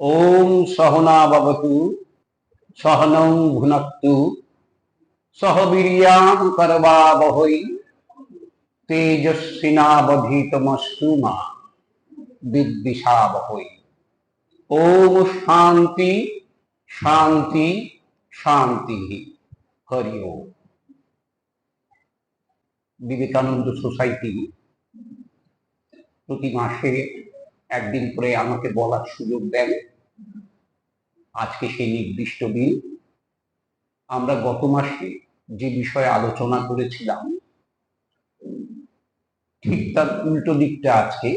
ওম সহনা ভবতু, সহনং ভুনক্তু, সহ বীর্যাং করবাবহৈ তেজস্বিনাবধীতমস্তু মা বিদ্বিষাবহৈ ওম শান্তি শান্তি শান্তি, হরি ওম। বিবেকানন্দ সোসাইটি প্রতি মাসে একদিন করে আমাকে বলার সুযোগ দেন। আজকে সেই নির্দিষ্ট দিন আমরা গত মাসে যে বিষয়ে আলোচনা করেছিলাম, ঠিক তার উল্টো দিকটা আছে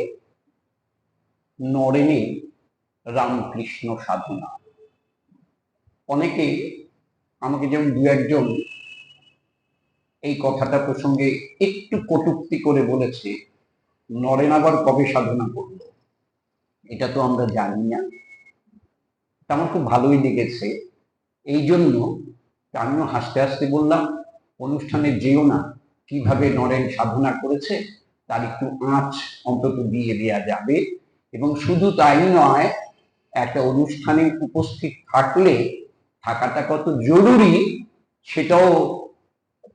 নরেনে রামকৃষ্ণ সাধনা। অনেকে আমাকে যেমন দু একজন এই কথাটা প্রসঙ্গে একটু কটুক্তি করে বলেছে, নরেন আবার কবে সাধনা করল? এটা তো আমরা জানি না। আমার খুব ভালোই লেগেছে। এই জন্য আমিও হাসতে হাসতে বললাম, অনুষ্ঠানে যেও না, কীভাবে নরেন সাধনা করেছে, তার একটু আঁচ অন্তত দিয়ে দেওয়া যাবে। এবং শুধু তাই নয়, একটা অনুষ্ঠানে উপস্থিত থাকলে থাকাটা কত জরুরি, সেটাও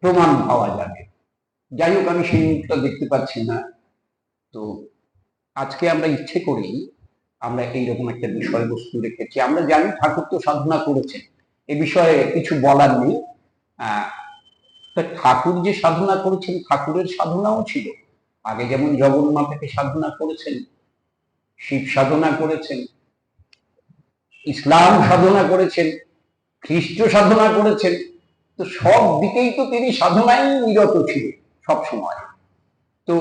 প্রমাণ পাওয়া যাবে। যাই হোক, আমি সেই মুখটা দেখতে পাচ্ছি না। তো আজকে আমরা ইচ্ছে করেই আমরা এইরকম একটা বিষয়বস্তু রেখেছি আমরা জানি ঠাকুর তো সাধনা করেছেন এ বিষয়ে কিছু বলার নেই। ঠাকুর যে সাধনা করেছেন, ঠাকুরের সাধনাও ছিল। আগে যেমন জগন্নাথকে সাধনা করেছেন, শিব সাধনা করেছেন, ইসলাম সাধনা করেছেন, খ্রিস্ট সাধনা করেছেন, তো সব দিকেই তো তিনি সাধনায় নিরত ছিলেন সব সময় তো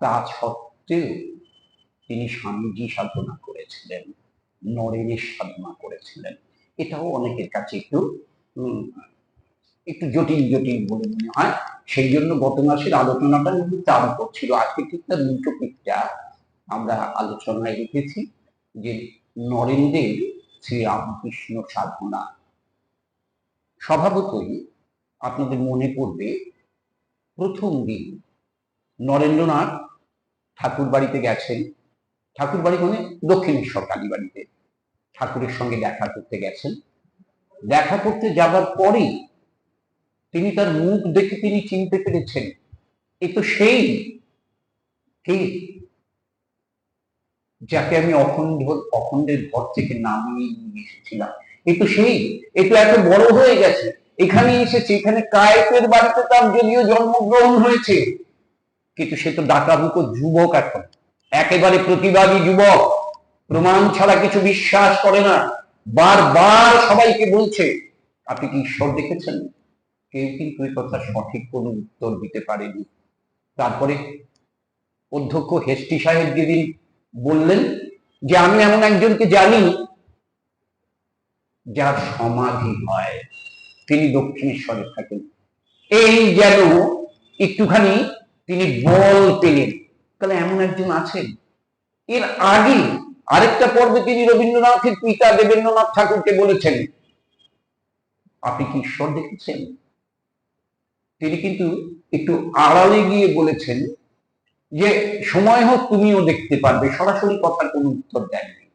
তা সত্ত্বেও তিনি স্বামীজি সাধনা করেছিলেন নরেনের সাধনা করেছিলেন। এটাও অনেকের কাছে একটু একটু জটিল জটিল বলে মনে হয়। সেই জন্য গত মাসের আলোচনাটা কিন্তু তার উপর ছিল আজকে ঠিক তার উল্টো পিঠটা আমরা আলোচনায় রেখেছি যে নরেন্দ্রের শ্রী রামকৃষ্ণ সাধনা। স্বভাবতই আপনাদের মনে পড়বে, প্রথম দিন নরেন্দ্রনাথ ঠাকুর বাড়িতে গেছেন। ঠাকুর বাড়ি মানে দক্ষিণেশ্বর কালী বাড়িতে। ঠাকুরের সঙ্গে দেখা করতে গেছেন। দেখা করতে যাবার পরেই তিনি তার মুখ দেখে তিনি চিনতে পেরেছেন, এ তো সেই কে যাকে আমি অখণ্ড, অখণ্ডের ঘর থেকে নামিয়ে নিয়ে এসেছিলাম। এ তো সেই, এ তো এত বড় হয়ে গেছে। এখানে এসেছে, এখানে কায়েতের বাড়িতে তার যদিও জন্মগ্রহণ হয়েছে, কিন্তু সে তো ডাকাবুকো যুবক এখন। একেবারে প্রতিবাদী যুবক, প্রমাণ ছাড়া কিছু বিশ্বাস করে না। বারবার সবাইকে বলছে, আপনি কি ঈশ্বর দেখেছেন? কেউ কিন্তু এই কথা সঠিক কোনো উত্তর দিতে পারেনি। তারপরে অধ্যক্ষ হেস্টি সাহেব যেদিন বললেন যে, আমি এমন একজনকে জানি যার সমাধি হয়। তিনি দক্ষিণেশ্বরে থাকেন। এই যেন একটুখানি তিনি বল পেলেন। তাহলে এমন একজন আছেন। এর আগে আরেকটা পর্বে তিনি রবীন্দ্রনাথের পিতা দেবেন্দ্রনাথ ঠাকুরকে বলেছেন। আপনি কি ঈশ্বর দেখেছেন? তিনি কিন্তু একটু আড়ালে গিয়ে বলেছেন যে, সময় হোক তুমিও দেখতে পারবে। সরাসরি কথার কোনো উত্তর দেননি।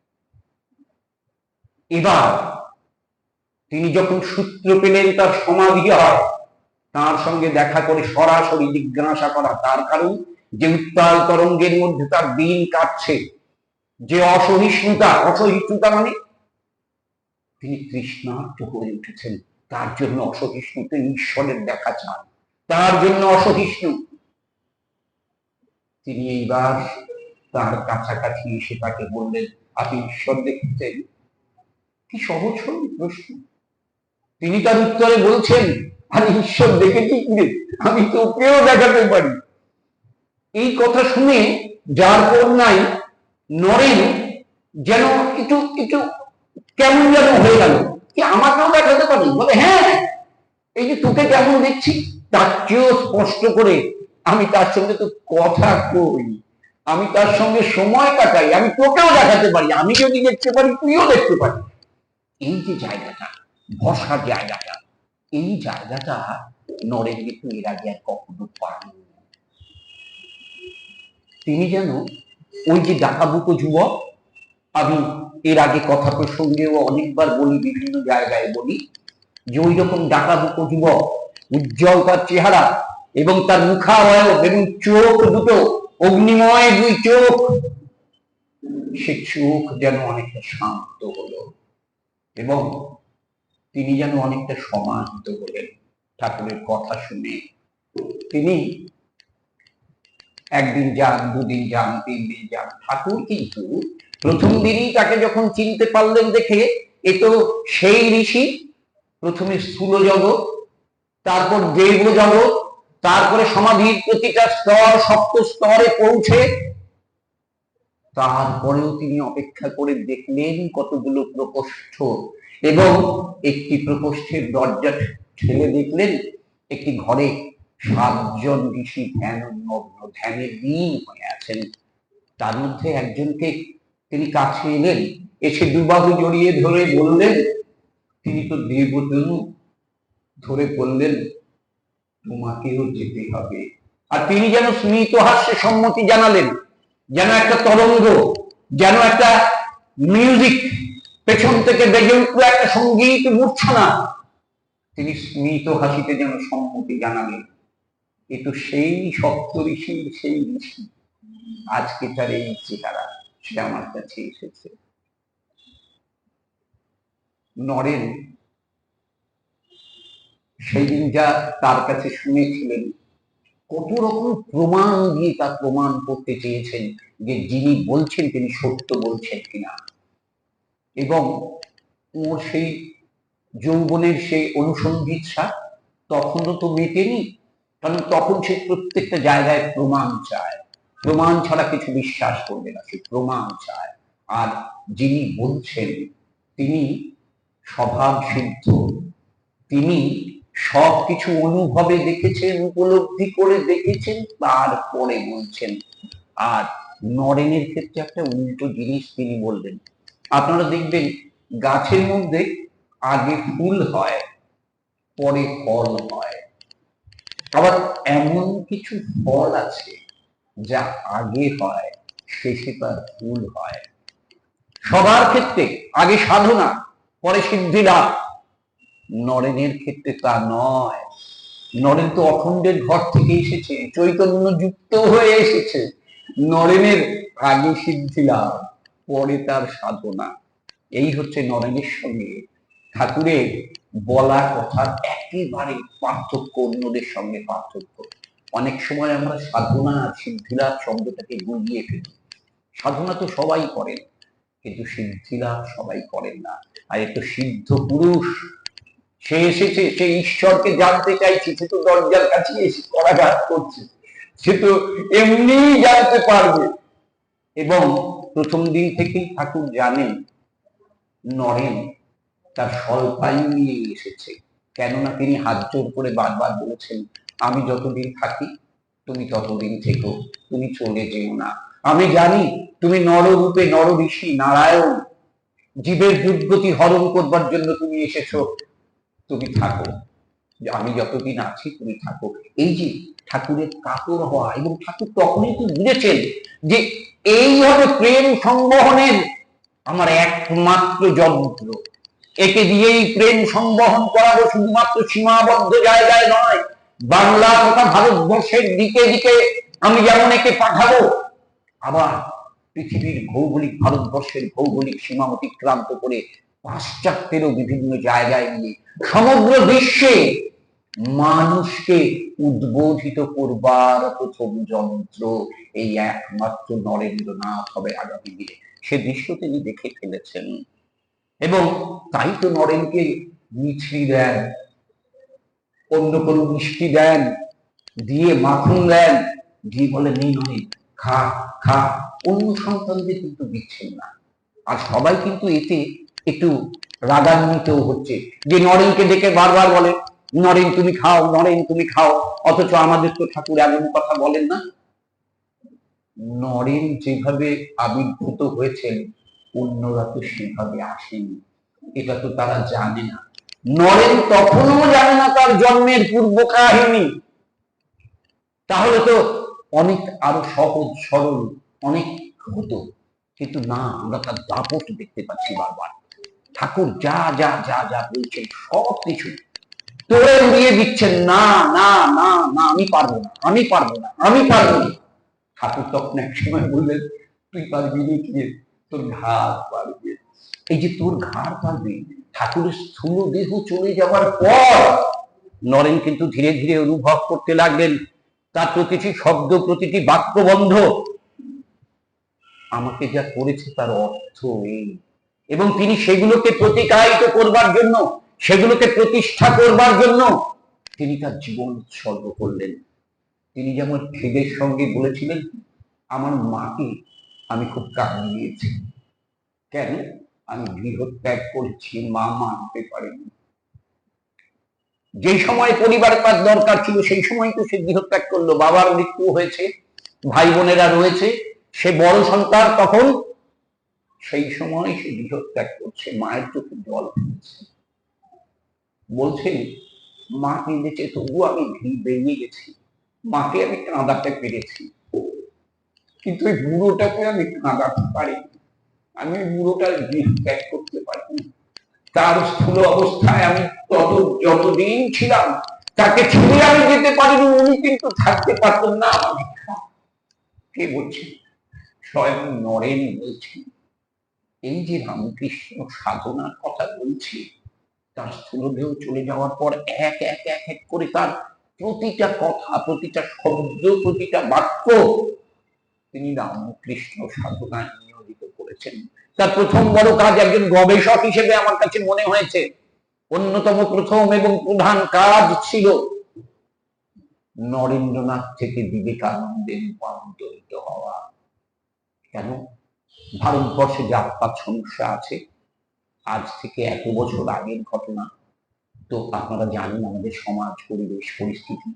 এবার তিনি যখন সূত্র পেলেন তার সমাধি হয় তার সঙ্গে দেখা করে সরাসরি জিজ্ঞাসা করা তার কারণ। যে উত্তাল তরঙ্গের মধ্যে তার দিন কাটছে। যে অসহিষ্ণুতা অসহিষ্ণুতা মানে তিনি তৃষ্ণার্ত হয়ে উঠেছেন। তার জন্য অসহিষ্ণুতে ঈশ্বরের দেখা চান। তার জন্য অসহিষ্ণু। তিনি এইবার তার কাছাকাছি এসে তাকে বললেন, আপনি ঈশ্বর দেখতেন কি সহজ সরল প্রশ্ন? তিনি তার উত্তরে বলছেন, আমি ঈশ্বর দেখেছি কি রে? আমি তোকেও দেখাতে পারি। এই কথা শুনে যার কন্যাই নরেন যেন একটু একটু কেমন যেন হয়ে গেল। কি আমাকেও দেখাতে পারি বলে হ্যাঁ এই যে তোকে কেমন দেখছি, তার চেয়েও স্পষ্ট করে আমি তার সঙ্গে তো কথা কই। আমি তার সঙ্গে সময় কাটাই, আমি তোকেও দেখাতে পারি, আমি যদি দেখতে পারি, তুইও দেখতে পারি এই যে জায়গাটা ভরসার জায়গাটা, এই জায়গাটা নরেন কিন্তু এর আগে আর কখনো পায়নি তিনি যেন ওই যে ডাকাবুকো যুবক, আমি এর আগে কথা প্রসঙ্গেও অনেকবার বলি, বিভিন্ন জায়গায় বলি, যে ওই রকম ডাকাবুকো যুবক, উজ্জ্বল তার চেহারা এবং তার মুখাবয়ব এবং চোখ দুটো, অগ্নিময় দুই চোখ, সে চোখ যেন অনেকটা শান্ত হলো এবং তিনি যেন অনেকটা সমাহিত হলেন ঠাকুরের কথা শুনে। তিনি একদিন যান, দুদিন যান তিন দিন যান। ঠাকুর কিন্তু প্রথম দিনই তাকে যখন চিনতে পারলেন দেখে, এ তো সেই ঋষি, প্রথমে স্থূল জগৎ তারপর দেব জগৎ তারপরে সমাধির প্রতিটা স্তর, সপ্ত স্তরে পৌঁছে, তারপরেও তিনি অপেক্ষা করে দেখলেন কতগুলো প্রকোষ্ঠ এবং একটি প্রকোষ্ঠের দরজা ঠেলে দেখলেন, একটি ঘরে সাতজন ঋষি ধ্যান মগ্ন ধ্যানে লীন হয়ে আছেন। তার মধ্যে একজনকে তিনি কাছে এলেন, এসে দুবাহু জড়িয়ে ধরে বললেন, তিনি তো দেবতনু ধরে বললেন, তোমাকেও যেতে হবে। আর তিনি যেন স্মিত হাস্যে সম্মতি জানালেন, যেন একটা তরঙ্গ, যেন একটা মিউজিক, পেছন থেকে বেজে উঠল একটা সংগীত মূর্ছনা। তিনি স্মিত হাসিতে যেন সম্মতি জানালেন। এ তো সেই সপ্ত ঋষির সেই ঋষি। আজকে তার এই চেহারা সে আমার কাছে এসেছে। নরেন সেই দিন যা তার কাছে শুনেছিলেন, কত রকম প্রমাণ দিয়ে তা প্রমাণ করতে চেয়েছেন যে যিনি বলছেন তিনি সত্য বলছেন কিনা। এবং ওর সেই যৌবনের সেই অনুসন্ধিৎসা তখনও তো মেটেনি। কারণ তখন সে প্রত্যেকটা জায়গায় প্রমাণ চায়। প্রমাণ ছাড়া কিছু বিশ্বাস করবে না, সে প্রমাণ চায়। আর যিনি বলছেন, তিনি স্বভাব সিদ্ধ তিনি সব কিছু অনুভবে দেখেছেন, উপলব্ধি করে দেখেছেন, তারপরে বলছেন। আর নরেনের ক্ষেত্রে একটা উল্টো জিনিস তিনি বললেন। আপনারা দেখবেন, গাছের মধ্যে আগে ফুল হয়, পরে ফল হয়। আবার এমন কিছু ফল আছে যা আগে হয়, শেষে তার ফুল হয়। সবার ক্ষেত্রে আগে সাধনা, পরে সিদ্ধি লাভ। নরেনের ক্ষেত্রে তা নয়। নরেন তো অখণ্ডের ঘর থেকে এসেছে, চৈতন্য যুক্ত হয়ে এসেছে। নরেনের আগে সিদ্ধি লাভ, পরে তার সাধনা। এই হচ্ছে নরেনের সঙ্গে ঠাকুরের বলা কথার একেবারে পার্থক্য অন্যদের সঙ্গে পার্থক্য। অনেক সময় আমরা সাধনা সিদ্ধিলাভ শব্দটাকে গুলিয়ে ফেলি। সাধনা তো সবাই করেন, কিন্তু সিদ্ধিলাভ সবাই করেন না। আর এ তো সিদ্ধ পুরুষ। সে এসেছে, সে ঈশ্বরকে জানতে চাইছে, সে তো দরজার কাছে এসে করাঘাত করছে। সে তো এমনি জানতে পারবে। এবং প্রথম দিন থেকেই ঠাকুর জানেন নরেন তার স্বল্পায়ু নিয়ে এসেছে। কেননা তিনি হাত জোর করে বারবার বলেছেন, আমি যতদিন থাকি, তুমি ততদিন থেকো, তুমি চলে যেও না। আমি জানি তুমি নররূপে নর ঋষি নারায়ণ। জীবের দুর্গতি হরণ করবার জন্য তুমি এসেছ, তুমি থাকো। আমি যতদিন আছি, তুমি থাকো। এই যে ঠাকুরের কাতর হওয়া, এবং ঠাকুর তখনই তো বুঝেছেন যে এইভাবে প্রেম সংবহনের আমার একমাত্র যন্ত্র। একে দিয়েই প্রেম সংবহন করাবো শুধুমাত্র সীমাবদ্ধ জায়গায় নয়, বাংলা তথা ভারতবর্ষের দিকে দিকে আমি যেমন একে পাঠাবো, আবার পৃথিবীর ভৌগোলিক, ভারতবর্ষের ভৌগোলিক সীমা অতিক্রান্ত করে পাশ্চাত্যেরও বিভিন্ন জায়গায় নিয়ে সমগ্র বিশ্বে মানুষকে উদ্বোধিত করবার প্রথম যন্ত্র এই একমাত্র নরেন্দ্রনাথ হবে আগামী দিনে। সে দৃশ্য তিনি দেখে ফেলেছেন। এবং তাই তো নরেনকে মিছরি দেন অন্য কোনো মিষ্টি দেন, দিয়ে মাখন দেন, দিয়ে বলে, নেই নয় খা খা। অন্য সন্তানদের কিন্তু দিচ্ছেন না। আর সবাই কিন্তু এতে একটু রাগান্বিত হচ্ছে। যে নরেনকে দেখে বারবার বলে, নরেন, তুমি খাও, নরেন, তুমি খাও। অথচ আমাদের তো ঠাকুর এমন কথা বলেন না। নরেন যেভাবে আবির্ভূত হয়েছেন অন্যরা তো সেভাবে আসেনি। এটা তো তারা জানে না। নরেন তখনও জানে না তার জন্মের পূর্ব কাহিনী। তাহলে তো অনেক আরও সহজ, সরল, অনেক হতো। কিন্তু না, আমরা তার দাপট দেখতে পাচ্ছি বারবার। ঠাকুর যা যা যা যা বলছেন সব কিছু তোরে উড়িয়ে দিচ্ছেন, না না না না, আমি পারব না, আমি পারব না, আমি পারব না। ঠাকুর তখন এক সময় বললেন, তুই পারবি না তোর ঘাড় পারবে এই যে তোর ঘাড় পারবে ঠাকুরের স্থূল দেহ চলে যাওয়ার পর নরেন কিন্তু ধীরে ধীরে অনুভব করতে লাগলেন, তার প্রতিটি শব্দ, প্রতিটি বাক্যবন্ধ আমাকে যা করেছে তার অর্থ এই। এবং তিনি সেগুলোকে প্রতিকায়িত করবার জন্য, সেগুলোকে প্রতিষ্ঠা করবার জন্য তিনি তার জীবন উৎসর্গ করলেন। তিনি যেমন খিদের সঙ্গে বলেছিলেন, আমার মাকে আমি খুব কাঁদিয়েছি কেন? আমি গৃহ ত্যাগ করেছি, মা মানতে পারেনি। যে সময় পরিবার তার দরকার ছিল, সেই সময় তো সে গৃহত্যাগ করল। বাবার মৃত্যু হয়েছে, ভাই বোনেরা রয়েছে, সে বড় সন্তান তখন, সেই সময় সে গৃহত্যাগ করছে, মায়ের চোখে জল ফেলছে। বলছে, মা কেঁদেছে তবু আমি ভি বেরিয়ে গেছি। মাকে আমি কাঁদাতে পেরেছি। কিন্তু ওই বুড়োটাকে আমি কাঁদাতে পারিনি আমি বুড়োটার গৃহ ত্যাগ করতে পারিনি তার স্থূল অবস্থায় আমি তত, যতদিন ছিলাম, তাকে ছেড়ে আমি যেতে পারিনি, উনি কিন্তু থাকতে পারতেন না কে বলছে? স্বয়ং নরেন বলছেন এই যে রামকৃষ্ণ সাধনার কথা বলছি, তার স্থূলদেহ চলে যাওয়ার পর এক এক এক এক করে তার প্রতিটা কথা, প্রতিটা শব্দ, প্রতিটা বাক্য তিনি রামকৃষ্ণ সাধনায় নিয়োজিত করেছেন। তার প্রথম বড় কাজ একজন গবেষক হিসেবে আমার কাছে মনে হয়েছে। অন্যতম প্রথম এবং প্রধান কাজ ছিল নরেন্দ্রনাথ থেকে বিবেকানন্দে রূপান্তরিত হওয়া। কেন? ভারতবর্ষে জাতপাত সমস্যা আছে, আজ থেকে এত বছর আগের ঘটনা। তো আপনারা জানেন আমাদের সমাজ, পরিবেশ, পরিস্থিতি।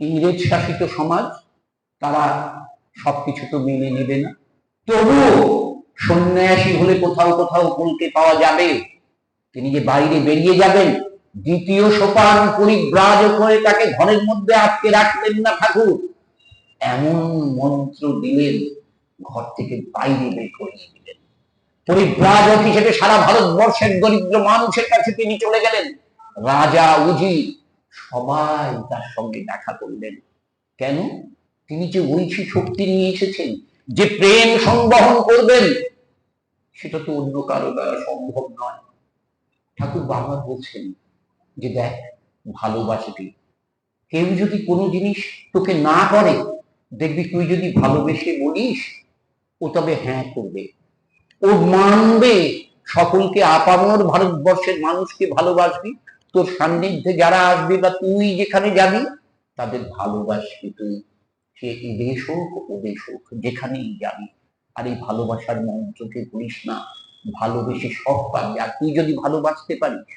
ইংরেজ শাসিত সমাজ, তারা সবকিছু তো মেনে নেবে না। তবুও সন্ন্যাসী হলে কোথাও কোথাও বলতে পাওয়া যাবে। তিনি যে বাইরে বেরিয়ে যাবেন, দ্বিতীয় সোপান পরিব্রাজ করে তাকে ঘরের মধ্যে আটকে রাখলেন না ঠাকুর। এমন মন্ত্র দিলেন, ঘর থেকে বাইরে বের করিয়ে দিলেন পরিব্রাজক হিসেবে সারা ভারতবর্ষের দরিদ্র মানুষের কাছে তিনি চলে গেলেন। রাজা উজি সবাই তার সঙ্গে দেখা করলেন। কেন? তিনি যে ঐশী শক্তি নিয়ে এসেছেন, যে প্রেম সংবহন করবেন, সেটা তো অন্য কারও দ্বারা সম্ভব নয়। ঠাকুর বারবার বলছেন যে দেখ ভালোবাসবি কেউ যদি কোনো জিনিস তোকে না করে, দেখবি তুই যদি ভালোবেসে বলিস, ও তবে হ্যাঁ করবে। ও মানবে, সকলকে আপামর ভারতবর্ষের মানুষকে ভালোবাসবি। তোর সান্নিধ্যে যারা আসবে বা তুই যেখানে যাবি, তাদের ভালোবাসবি তুই। সে এদেশ হোক ওদেশ হোক যেখানেই যাবি, আর এই ভালোবাসার মন্ত্রকে বলিস না। ভালোবেসে সব পাবি। আর তুই যদি ভালোবাসতে পারিস,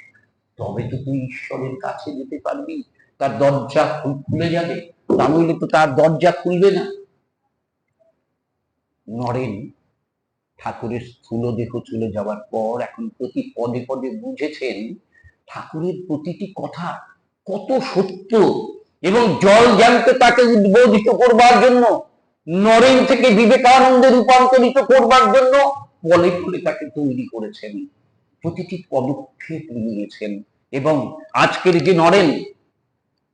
তবে তো তুই ঈশ্বরের কাছে যেতে পারবি। তার দরজা খুলে যাবে। তা নইলে তো তার দরজা খুলবে না। নরেন ঠাকুরের স্থূল দেহ চলে যাওয়ার পর এখন প্রতি পদে পদে বুঝেছেন, ঠাকুরের প্রতিটি কথা কত সত্য। এবং জল জ্যান্ত তাকে উদ্বোধিত করবার জন্য, নরেন থেকে বিবেকানন্দে রূপান্তরিত করবার জন্য বলে ফলে তাকে তৈরি করেছেন। প্রতিটি পদক্ষেপ নিয়েছেন। এবং আজকের যে নরেন,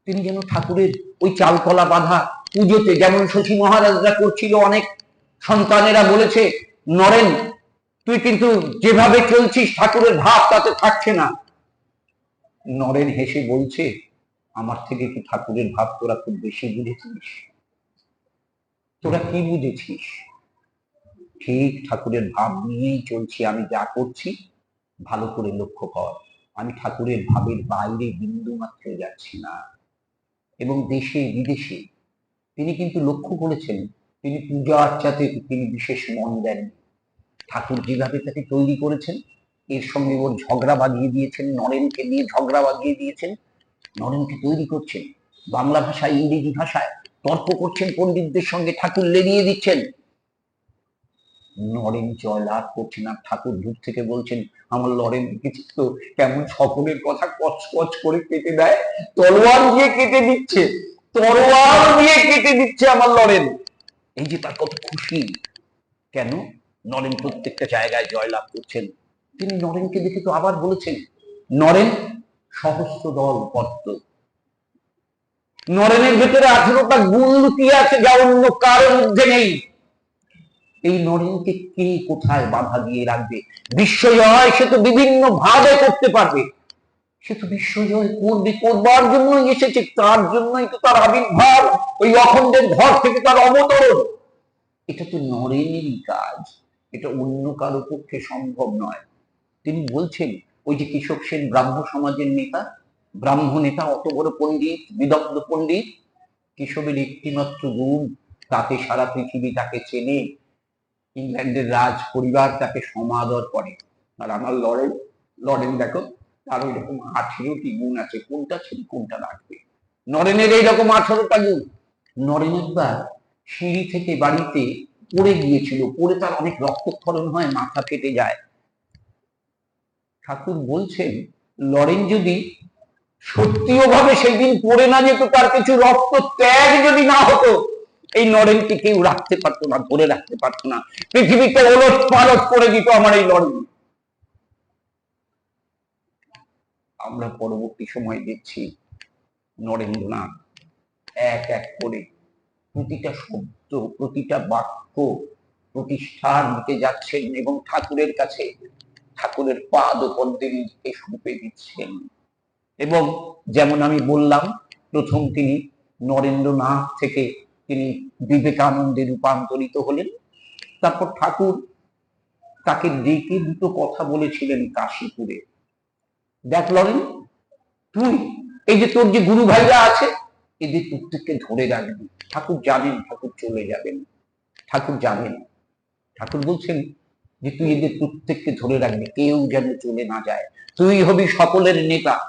তিনি যেন ঠাকুরের ওই চালকলা বাঁধা পুজোতে, যেমন শশী মহারাজরা করছিল, অনেক সন্তানেরা বলেছে, নরেন, তুই কিন্তু যেভাবে চলছিস, ঠাকুরের ভাব তাতে থাকছে না। নরেন হেসে বলছে আমার থেকে কি ঠাকুরের ভাব তোরা খুব বেশি বুঝেছিস? তোরা কি বুঝেছিস? ঠিক ঠাকুরের ভাব নিয়েই চলছি আমি যা করছি, ভালো করে লক্ষ্য কর। আমি ঠাকুরের ভাবের বাইরে বিন্দু মাত্র যাচ্ছি না। এবং দেশে বিদেশে তিনি কিন্তু লক্ষ্য করেছেন, তিনি পূজা আর্চাতে তিনি বিশেষ মন দেন ঠাকুর যেভাবে তাকে তৈরি করেছেন, এর সঙ্গে ওর ঝগড়া বাজিয়ে দিয়েছেন, নরেনকে নিয়ে ঝগড়া বাজিয়ে দিয়েছেন নরেনকে তৈরি করছেন। বাংলা ভাষায় ইংরেজি ভাষায় তর্ক করছেন পণ্ডিতদের সঙ্গে ঠাকুর লেগিয়ে দিচ্ছেন। নরেন জয়লাভ করছেন আর ঠাকুর দূর থেকে বলছেন, আমার লরেন দেখেছিস তো কেমন সকলের কথা কচ কচ করে কেটে দেয়। তলোয়ার দিয়ে কেটে দিচ্ছে, তলোয়ার দিয়ে কেটে দিচ্ছে আমার লরেন। এই যে তার কত খুশি। কেন? নরেন প্রত্যেকটা জায়গায় জয়লাভ করছেন। তিনি নরেনকে দেখে তো আবার বলেছেন, নরেন সহস্র দল পদ্ম নরেনের ভেতরে আঠেরোটা গুণ লুকিয়ে আছে, যা অন্য কারোর মধ্যে নেই। এই নরেনকে কে কোথায় বাধা দিয়ে রাখবে? বিশ্বজয়, সে তো বিভিন্ন ভাবে করতে পারবে। সে তো বিশ্বজয় করবে, করবার জন্যই এসেছে, তার জন্যই তো তার আবির্ভাব, ওই অখণ্ডের ঘর থেকে তার অবতরণ। এটা তো নরেনেরই কাজ, এটা অন্য কারও পক্ষে সম্ভব নয়। তিনি বলছেন ওই যে কৃষক সেন ব্রাহ্ম সমাজের নেতা, ব্রাহ্ম নেতা অত বড় পণ্ডিত, বিদগ্ধ পণ্ডিত, কেশবের একটিমাত্র গুণ, তাতে সারা পৃথিবী তাকে চেনে, ইংল্যান্ডের রাজ পরিবার তাকে সমাদর করে। আর আমার লরেন লরেন দেখো তার ওই রকম আঠেরোটি গুণ আছে, কোনটা ছেড়ে কোনটা রাখবে? নরেনের এইরকম আঠারোটা গুণ। নরেন একবার সিঁড়ি থেকে বাড়িতে পড়ে গিয়েছিল, পড়ে তার অনেক রক্তক্ষরণ হয়, মাথা ফেটে যায়। ঠাকুর বলছেন, লরেন যদি সত্যিও ভাবে সেই দিন পড়ে না যেত, তার কিছু রক্ত ত্যাগ যদি না হতো, এই নরেনকে কেউ রাখতে পারতো না, ধরে রাখতে পারতো না। পৃথিবীতে ওলট পালট করে দিত আমার এই লরেন। আমরা পরবর্তী সময় দেখছি নরেন্দ্রনাথ এক এক করে প্রতিটা শব্দ, প্রতিটা বাক্য প্রতিষ্ঠার দিকে যাচ্ছেন এবং ঠাকুরের কাছে ঠাকুরের পাদ দিকে সঁপে দিচ্ছেন। এবং যেমন আমি বললাম, প্রথম তিনি নরেন্দ্রনাথ থেকে তিনি বিবেকানন্দে রূপান্তরিত হলেন। তারপর ঠাকুর তাকে ডেকে দুটো কথা বলেছিলেন কাশীপুরে। দেখ লরেন, তুই, এই যে তোর যে গুরু ভাইরা আছে, এদের প্রত্যেককে ধরে রাখবি। ঠাকুর জানেন, ঠাকুর চলে যাবেন। ঠাকুর জানেন। ঠাকুর বলছেন যে তুই এদের প্রত্যেককে ধরে রাখবি, কেউ যেন চলে না যায়। তুই হবি সকলের নেতা।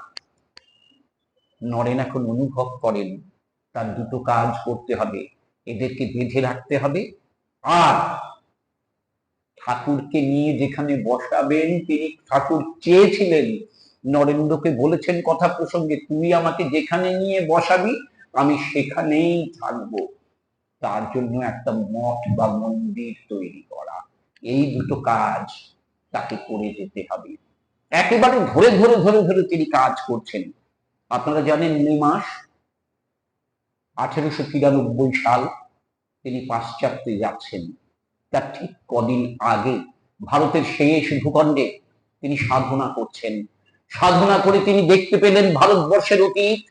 নরেন এখন অনুভব করেন, তার দুটো কাজ করতে হবে। এদেরকে বেঁধে রাখতে হবে। আর ঠাকুরকে নিয়ে যেখানে বসাবেন, তিনি ঠাকুর চেয়েছিলেন। নরেন্দ্রকে বলেছেন কথা প্রসঙ্গে, তুই আমাকে যেখানে নিয়ে বসাবি, আমি সেখানেই থাকব। তার জন্য একটা মঠ বা মন্দির তৈরি করা। এই দুটো কাজ তাকে করে যেতে হবে। একেবারে ধরে ধরে ধরে ধরে তিনি কাজ করছেন। আপনারা জানেন মে মাস আঠেরোশো তিরানব্বই সাল তিনি পাশ্চাত্যে যাচ্ছেন। তার ঠিক কদিন আগে ভারতের শেষ ভূখণ্ডে তিনি সাধনা করছেন। সাধনা করে তিনি দেখতে পেলেন ভারতবর্ষের অতীত,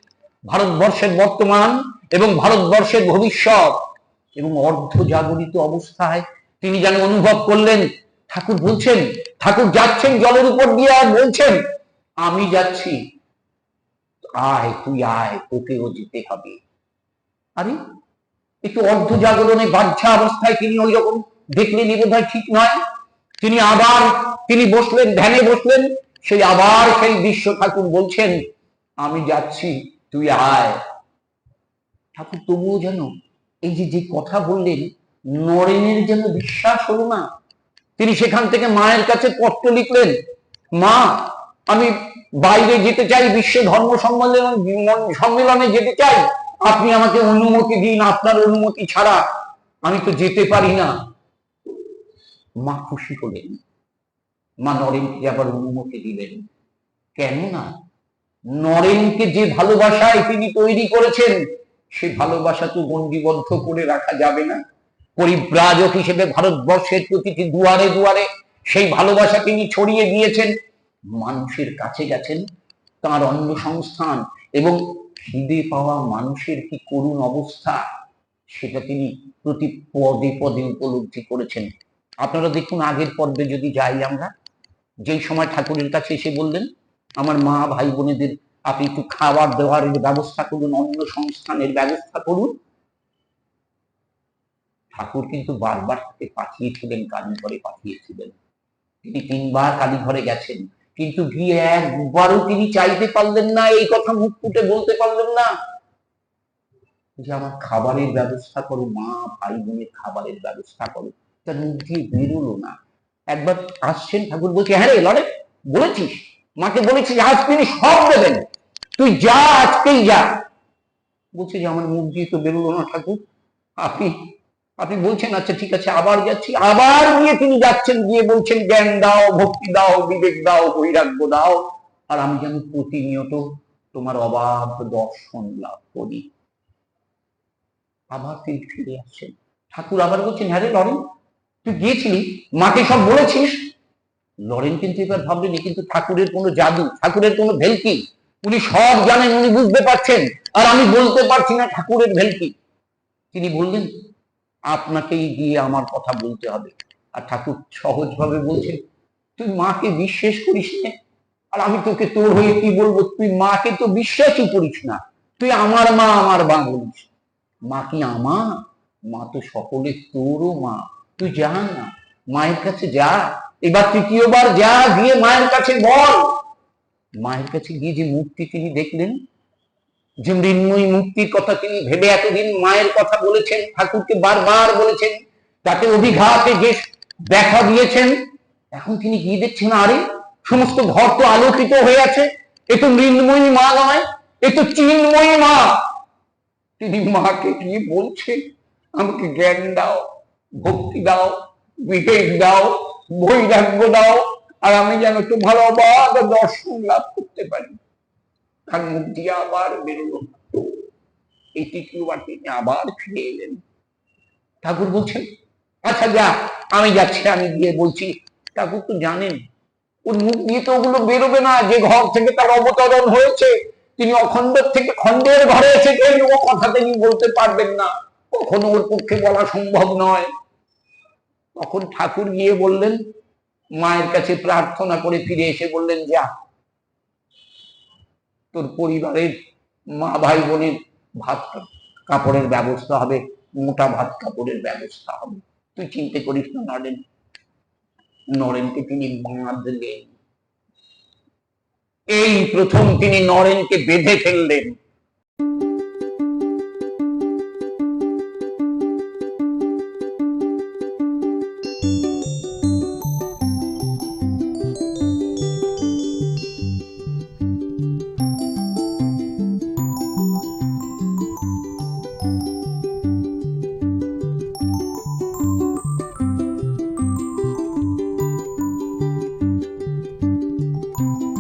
ভারতবর্ষের বর্তমান এবং ভারতবর্ষের ভবিষ্যৎ এবং অর্ধ জাগরিত অবস্থায় তিনি যেন অনুভব করলেন, ঠাকুর বলছেন, ঠাকুর যাচ্ছেন, জলের উপর দিয়ে আর বলছেন, আমি যাচ্ছি। আয় তুই আয়, তোকেও যেতে হবে। আরে, একটু অর্ধ জাগরণে বাচ্চা অবস্থায় তিনি ওই রকম দেখলেন এ বোধহয় ঠিক নয়। তিনি আবার, তিনি বসলেন, ধ্যানে বসলেন, সেই আবার সেই বিশ্ব ঠাকুর বলছেন, আমি যাচ্ছি, তুই আয়। ঠাকুর তবুও যেন এই যে যে কথা বললেন নরেনের যেন বিশ্বাস হলো না। তিনি সেখান থেকে মায়ের কাছে পত্র লিখলেন, মা, আমি বাইরে যেতে চাই, বিশ্ব ধর্ম সম্মেলন সম্মেলনে যেতে চাই। আপনি আমাকে অনুমতি দিন, আপনার অনুমতি ছাড়া। আমি তো যেতে পারি না। মা খুশি হলেন। মা নরেনকে আবার অনুমতি দিলেন। কেননা নরেনকে যে ভালোবাসায় তিনি তৈরি করেছেন, সে ভালোবাসা তো গণ্ডিবদ্ধ করে রাখা যাবে না। পরিব্রাজক হিসেবে ভারতবর্ষের প্রতিটি দুয়ারে দুয়ারে সেই ভালোবাসা তিনি ছড়িয়ে দিয়েছেন। মানুষের কাছে গেছেন তার অন্ন সংস্থান এবং খিদে পাওয়া মানুষের কি করুণ অবস্থা সেটা তিনি প্রতি পদে পদে উপলব্ধি করেছেন। আপনারা দেখুন আগের পর্বে যদি যাই আমরা, যেই সময় ঠাকুরের কাছে এসে বললেন, আমার মা ভাই বোনেদের আপনি একটু খাবার দেওয়ার ব্যবস্থা করুন অন্ন সংস্থানের ব্যবস্থা করুন। ঠাকুর কিন্তু বারবার তাকে পাঠিয়েছিলেন, কালীঘরে পাঠিয়েছিলেন। তিনি তিনবার কালীঘরে গেছেন, কিন্তু গিয়ে একবারও তিনি চাইতে পারলেন না, এই কথা মুখ ফুটে বলতে পারলেন না। যে আমার খাবারের ব্যবস্থা করো, মা, ভাই বোনের খাবারের ব্যবস্থা করো। তার মুখ দিয়ে বেরোলো না। একবার আসছেন ঠাকুর, বলছে হ্যাঁ রে, লড়ে, বলেছিস? মাকে বলেছিস, আজ তিনি সব দেবেন। তুই যা, আজকেই যা। বলছে যে, আমার মুখ দিয়ে তো বেরোলো না ঠাকুর। আপনি আপনি বলছেন আচ্ছা ঠিক আছে, আবার যাচ্ছি। আবার গিয়ে তিনি যাচ্ছেন, গিয়ে বলছেন, জ্ঞান দাও, ভক্তি দাও, বিবেক দাও, বৈরাগ্য দাও। আর আমি যেন প্রতিনিয়ত তোমার অবাধ দর্শন লাভ করি। আবার তিনি ফিরে আসছেন ঠাকুর আবার বলছেন হ্যাঁ রে লরেন, তুই গিয়েছিলি? মাকে সব বলেছিস? লরেন কিন্তু এবার ভাবলেন কিন্তু ঠাকুরের কোনো জাদু, ঠাকুরের কোনো ভেলকি। উনি সব জানেন, উনি বুঝতে পারছেন, আর আমি বলতে পারছি না ঠাকুরের ভেলকি। তিনি বললেন আপনাকেই গিয়ে আমার কথা বলতে হবে। আর ঠাকুর সহজভাবে বলছেন, তুই মাকে বিশ্বাস করিস না? আর আমি তোকে তোর হয়ে কি বলব? তুই মাকে তো বিশ্বাসই করিস না। তুই আমার মা আমার মা বলিস মা কি আমার? মা তো সকলে তোরও মা। তুই যা না, মায়ের কাছে যা। এবার তৃতীয়বার যা, গিয়ে মায়ের কাছে বল। মায়ের কাছে গিয়ে যে মূর্তি তিনি দেখলেন যে মৃন্ময়ী মুক্তির কথা তিনি ভেবে এতদিন মায়ের কথা বলেছেন, ঠাকুরকে বারবার বলেছেন তাকে অভিঘাতে যে দেখা দিয়েছেন, এখন তিনি গিয়ে দেখছেন আরে? সমস্ত ঘর তো আলোকিত হয়ে আছে, এ তো মৃন্ময়ী মা নয়, এ তো চিন্ময়ী মা। তিনি মাকে গিয়ে বলছেন, আমাকে জ্ঞান দাও, ভক্তি দাও, বিবেক দাও, বৈরাগ্য দাও, আর আমি যেন তোমার অবাধ দর্শন লাভ করতে পারি। তার মুখ দিয়ে আবার বেরোলো। এই তৃতীয়বার তিনি আবার ফিরে এলেন? ঠাকুর বলছেন আচ্ছা যা, আমি যাচ্ছি, আমি গিয়ে বলছি। ঠাকুর তো জানেন, ওর মুখ দিয়ে তো ওগুলো বেরোবে না। যে ঘর থেকে তার অবতরণ হয়েছে, তিনি অখণ্ডের থেকে খণ্ডের ঘরে এসেছেন ও কথা তিনি বলতে পারবেন না। কখনো ওর পক্ষে বলা সম্ভব নয়। তখন ঠাকুর গিয়ে বললেন, মায়ের কাছে প্রার্থনা করে ফিরে এসে বললেন, যা তোর পরিবারের মা ভাই বোনের ভাত কাপড়ের ব্যবস্থা হবে, মোটা ভাত কাপড়ের ব্যবস্থা হবে। তুই চিনতে করিস না, নরেন। নরেনকে তিনি বাঁধলেন। এই প্রথম তিনি নরেনকে বেঁধে ফেললেন।